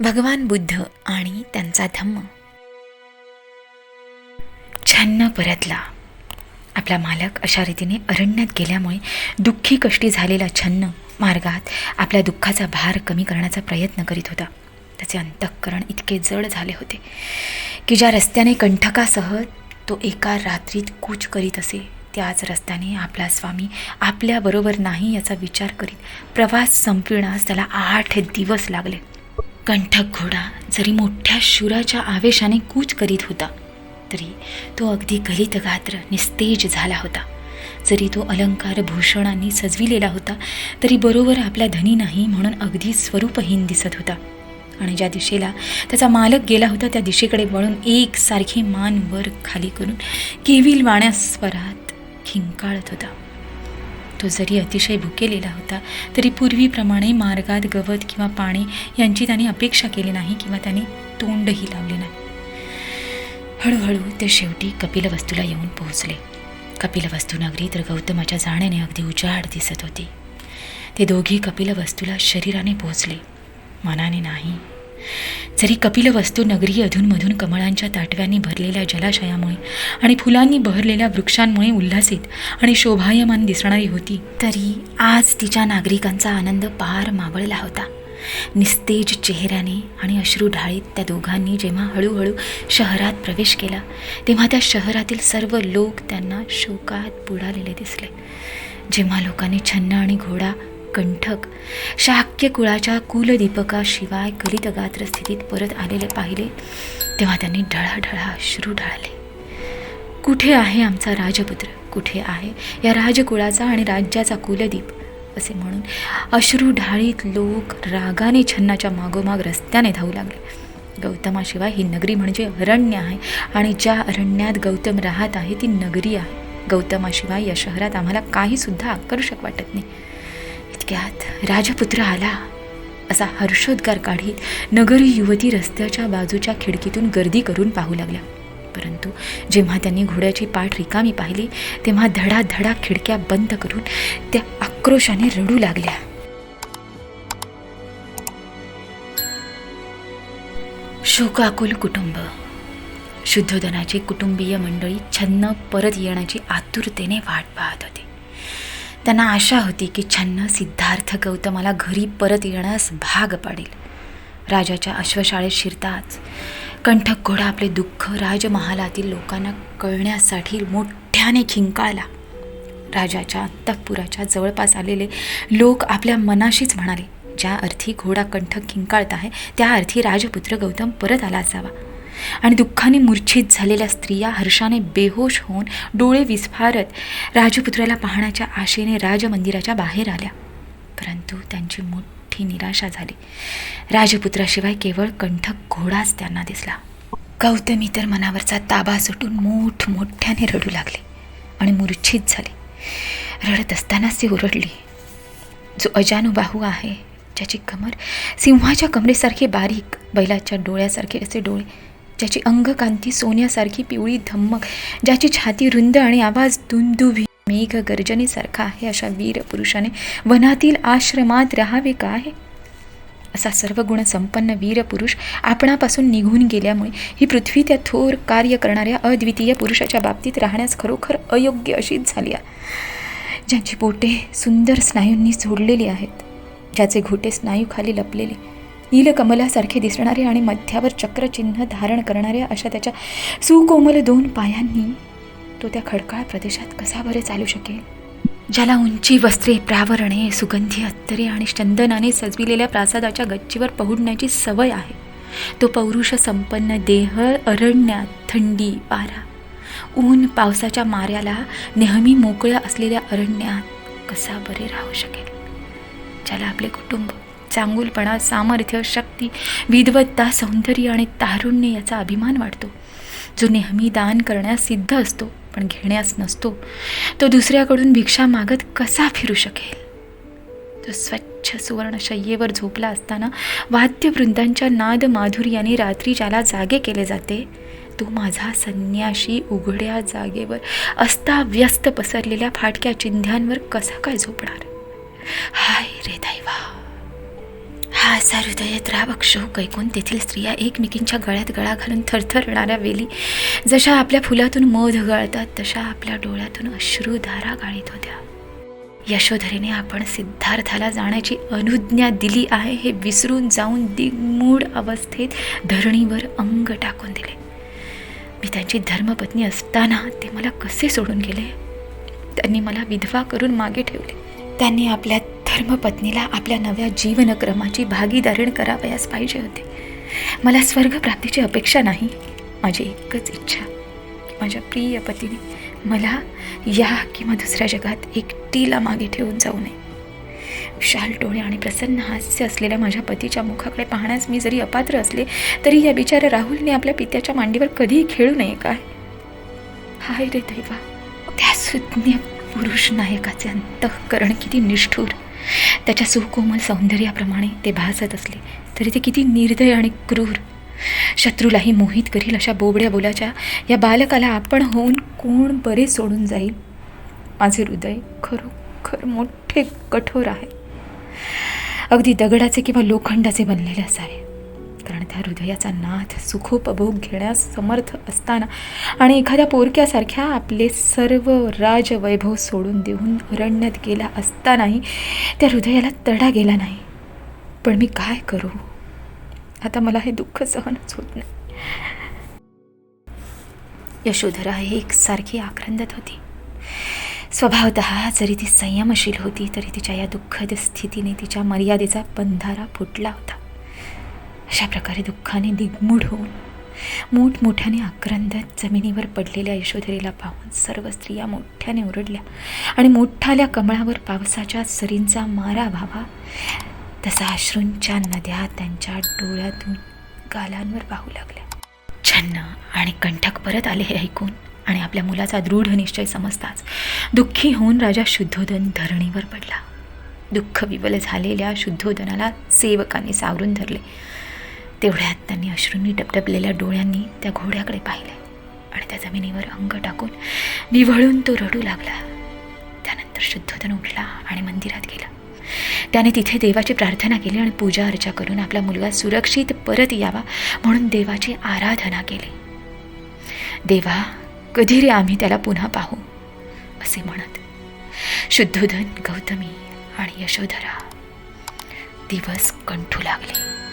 भगवान बुद्ध आणि त्यांचा धम्म. छन्न परतला. आपला मालक अशा रीतीने अरण्यात गेल्यामुळे दुःखी कष्टी झालेला छन्न मार्गात आपल्या दुःखाचा भार कमी करण्याचा प्रयत्न करीत होता. त्याचे अंतःकरण इतके जड झाले होते की ज्या रस्त्याने कंठकासह तो एका रात्रीत कूच करीत असे त्याच रस्त्याने आपला स्वामी आपल्याबरोबर नाही याचा विचार करीत प्रवास संपविण्यास त्याला आठ दिवस लागले. कंठक घोडा जरी मोठ्या शुराच्या आवेशाने कूच करीत होता तरी तो अगदी गलित गात्र निस्तेज झाला होता. जरी तो अलंकार भूषणांनी सजविलेला होता तरी बरोबर आपला धनी नाही म्हणून अगदी स्वरूपहीन दिसत होता. आणि ज्या दिशेला त्याचा मालक गेला होता त्या दिशेकडे वळून एकसारखी मान वर खाली करून केविल वाण्या स्वरात खिंकाळत होता. तो जरी अतिशय भुकेलेला होता तरी पूर्वीप्रमाणे मार्गात गवत किंवा पाणी यांची त्याने अपेक्षा केली नाही किंवा त्याने तोंडही लावले नाही. हळूहळू ते शेवटी कपिलवस्तूला येऊन पोहोचले. कपिलवस्तू नगरी तर गौतमाच्या जाण्याने अगदी उजाड दिसत होती. ते दोघी कपिलवस्तूला शरीराने पोहोचले मनाने नाही जरी कपिलवस्तू नगरी अधूनमधून कमळांच्या ताटव्यांनी भरलेल्या जलाशयामुळे आणि फुलांनी बहरलेल्या वृक्षांमुळे उल्हासित आणि शोभायमान दिसणारी होती तरी आज तिच्या नागरिकांचा आनंद पार मावळला होता. निस्तेज चेहऱ्याने आणि अश्रू ढाळीत त्या दोघांनी जेव्हा हळूहळू शहरात प्रवेश केला तेव्हा त्या शहरातील सर्व लोक त्यांना शोकात बुडालेले दिसले. जेव्हा लोकांनी छन्न आणि घोडा कंठक. शाक्य कुळाच्या कुलदीपकाशिवाय कलितगात्र स्थितीत परत आलेले पाहिले तेव्हा त्यांनी ढळाढळा अश्रू ढाळले. कुठे आहे आमचा राजपुत्र? कुठे आहे या राजकुळाचा आणि राज्याचा कुलदीप? असे म्हणून अश्रू ढाळीत लोक रागाने छन्नाच्या मागोमाग रस्त्याने धावू लागले. गौतमाशिवाय ही नगरी म्हणजे अरण्य आहे आणि ज्या अरण्यात गौतम राहत आहे ती नगरी आहे. गौतमाशिवाय या शहरात आम्हाला काहीसुद्धा आकर्षक वाटत नाही. इतक्यात राजपुत्र आला. असा हर्षोद्गार काढीत नगरी युवती रस्त्याच्या बाजूच्या खिडकीतून गर्दी करून पाहू लागल्या. परंतु जेव्हा त्यांनी घोड्याची पाठ रिकामी पाहिली तेव्हा धडाधडा खिडक्या बंद करून त्या आक्रोशाने रडू लागल्या. शोकाकुल कुटुंब. शुद्धोधनाची कुटुंबीय मंडळी छन्न परत येण्याची आतुरतेने वाट पाहत होती. त्यांना आशा होती की छन्न सिद्धार्थ गौतमाला घरी परत येण्यास भाग पाडेल. राजाच्या अश्वशाळेत शिरताच कंठक घोडा आपले दुःख राजमहालातील लोकांना कळण्यासाठी मोठ्याने खिंकाळला. राजाच्या अंतःपुराच्या जवळपास आलेले लोक आपल्या मनाशीच म्हणाले ज्या अर्थी घोडा कंठक खिंकाळत आहे त्या अर्थी राजपुत्र गौतम परत आला असावा. आणि दुःखाने मूर्छित झालेल्या स्त्रिया हर्षाने बेहोश होऊन डोळे विस्फारत राजपुत्राला पाहण्याच्या आशेने राजमंदिराच्या बाहेर आल्या. परंतु त्यांची मोठी निराशा झाली. राजपुत्राशिवाय केवळ कंठक घोडाच त्यांना दिसला. गौतमी तर मनावरचा ताबा सुटून मोठ मोठ्याने रडू लागले आणि मूर्छित झाली. रडत असतानाच ती ओरडली जो अजानुबाहू आहे ज्याची कमर सिंहाच्या कमरेसारखी बारीक बैलाच्या डोळ्यासारखे असे डोळे ज्याची अंगकांती सोन्यासारखी पिवळी धम्मक ज्याची छाती रुंद आणि आवाज दुंदुभी मेघ गर्जनेसारखा आहे अशा वीर पुरुषाने वनातील आश्रमात राहावे का आहे? असा सर्व गुण संपन्न वीर पुरुष आपणापासून निघून गेल्यामुळे ही पृथ्वी त्या थोर कार्य करणाऱ्या अद्वितीय पुरुषाच्या बाबतीत राहण्यास खरोखर अयोग्य अशीच झाली आहे. ज्यांची बोटे सुंदर स्नायूंनी जोडलेली आहेत ज्याचे घोटे स्नायूखाली लपलेले नीलकमलासारखे दिसणारे आणि मध्यावर चक्रचिन्ह धारण करणाऱ्या अशा त्याच्या सुकोमल दोन पायांनी तो त्या खडकाळ प्रदेशात कसा बरे चालू शकेल? ज्याला उंची वस्त्रे प्रावरणे सुगंधी अत्तरे आणि चंदनाने सजविलेल्या प्रासादाच्या गच्चीवर पहुडण्याची सवय आहे. तो पौरुष संपन्न देह अरण्यात थंडी वारा ऊन पावसाच्या माऱ्याला नेहमी मोकळ्या असलेल्या अरण्यात कसा बरे राहू शकेल? ज्याला आपले कुटुंब चांगुलपणा सामर्थ्य शक्ती विद्वत्ता सौंदर्य आणि तारुण्य याचा अभिमान वाटतो जो नेहमी दान करण्यास सिद्ध असतो पण घेण्यास नसतो तो दुसऱ्याकडून भिक्षा मागत कसा फिरू शकेल? तो स्वच्छ सुवर्णशय्येवर झोपला असताना वाद्यवृंदांच्या नाद माधुर्याने रात्री ज्याला जागे केले जाते तो माझा संन्याशी उघड्या जागेवर अस्ताव्यस्त पसरलेल्या फाटक्या चिंध्यांवर कसा काय झोपणार? हाय रे दैवा! हा असा हृदयद्रावक शोक ऐकून तेथील स्त्रिया एकमेकींच्या गळ्यात गळा घालून थरथरणाऱ्या वेली. जशा आपल्या फुलातून मोध गळतात तशा आपल्या डोळ्यातून अश्रुधारा गाळीत होत्या. यशोधरीने आपण सिद्धार्थाला जाण्याची अनुज्ञा दिली आहे हे विसरून जाऊन दिग्मूढ अवस्थेत धरणीवर अंग टाकून दिले. मी त्यांची धर्मपत्नी असताना ते मला कसे सोडून गेले? त्यांनी मला विधवा करून मागे ठेवले. त्यांनी आपल्या धर्मपत्नीला आपल्या नव्या जीवनक्रमाची भागीदारीण करावयास पाहिजे होते. मला स्वर्गप्राप्तीची अपेक्षा नाही माझी एकच इच्छा. की माझ्या प्रिय पतीने मला या किंवा दुसऱ्या जगात एकटीला मागे ठेवून जाऊ नये. विशाल डोळे आणि प्रसन्न हास्य असलेल्या माझ्या पतीच्या मुखाकडे पाहण्यास मी जरी अपात्र असले तरी या बिचाऱ्या राहुलने आपल्या पित्याच्या मांडीवर कधीही खेळू नये काय? हाय रे दैवा त्या सुज्ञ पुरुष नायकाचे अंतःकरण किती निष्ठूर. त्याच्या सुकोमल सौंदर्याप्रमाणे ते भासत असले तरी ते किती निर्दय आणि क्रूर. शत्रूलाही मोहित करील अशा बोबड्या बोलाच्या या बालकाला आपण होऊन कोण बरे सोडून जाईल? माझे हृदय खरोखर मोठे कठोर आहे. अगदी दगडाचे किंवा लोखंडाचे बनलेले असावे. कारण त्या हृदयाचा नाथ सुखोपभोग घेण्यास समर्थ असताना आणि एखाद्या पोरक्यासारख्या आपले सर्व राजवैभव सोडून देऊन अरण्यात गेला असतानाही त्या हृदयाला तडा गेला नाही. पण मी काय करू? आता मला हे दुःख सहनच होत नाही. यशोधरा एकसारखी आक्रंदत होती. स्वभावत जरी ती संयमशील होती तरी तिच्या या दुःखद स्थितीने तिच्या मर्यादेचा बंधारा फुटला होता. अशा प्रकारे दुःखाने दिग्मूढ होऊन मोठमोठ्याने आक्रंदत जमिनीवर पडलेल्या यशोधरेला पाहून सर्व स्त्रिया मोठ्याने ओरडल्या आणि मोठाल्या कमळावर पावसाच्या सरींचा मारा व्हावा. तसा अश्रूंच्या नद्या त्यांच्या डोळ्यातून गालांवर वाहू लागल्या. छन्न आणि कंठक परत आले हे ऐकून आणि आपल्या मुलाचा दृढ निश्चय समजताच दुःखी होऊन राजा शुद्धोदन धरणीवर पडला. दुःख विवल झालेल्या शुद्धोदनाला सेवकांनी सावरून धरले. तेवढ्यात त्यांनी अश्रूंनी टपटपलेल्या डोळ्यांनी त्या घोड्याकडे पाहिले आणि त्या जमिनीवर अंग टाकून निवळून तो रडू लागला. त्यानंतर शुद्धोधन उठला आणि मंदिरात गेला. त्याने तिथे देवाची प्रार्थना केली आणि पूजा अर्चा करून आपला मुलगा सुरक्षित परत यावा म्हणून देवाची आराधना केली. देवा कधी रे आम्ही त्याला पुन्हा पाहू? असे म्हणत शुद्धोधन गौतमी आणि यशोधरा दिवस कंठू लागले.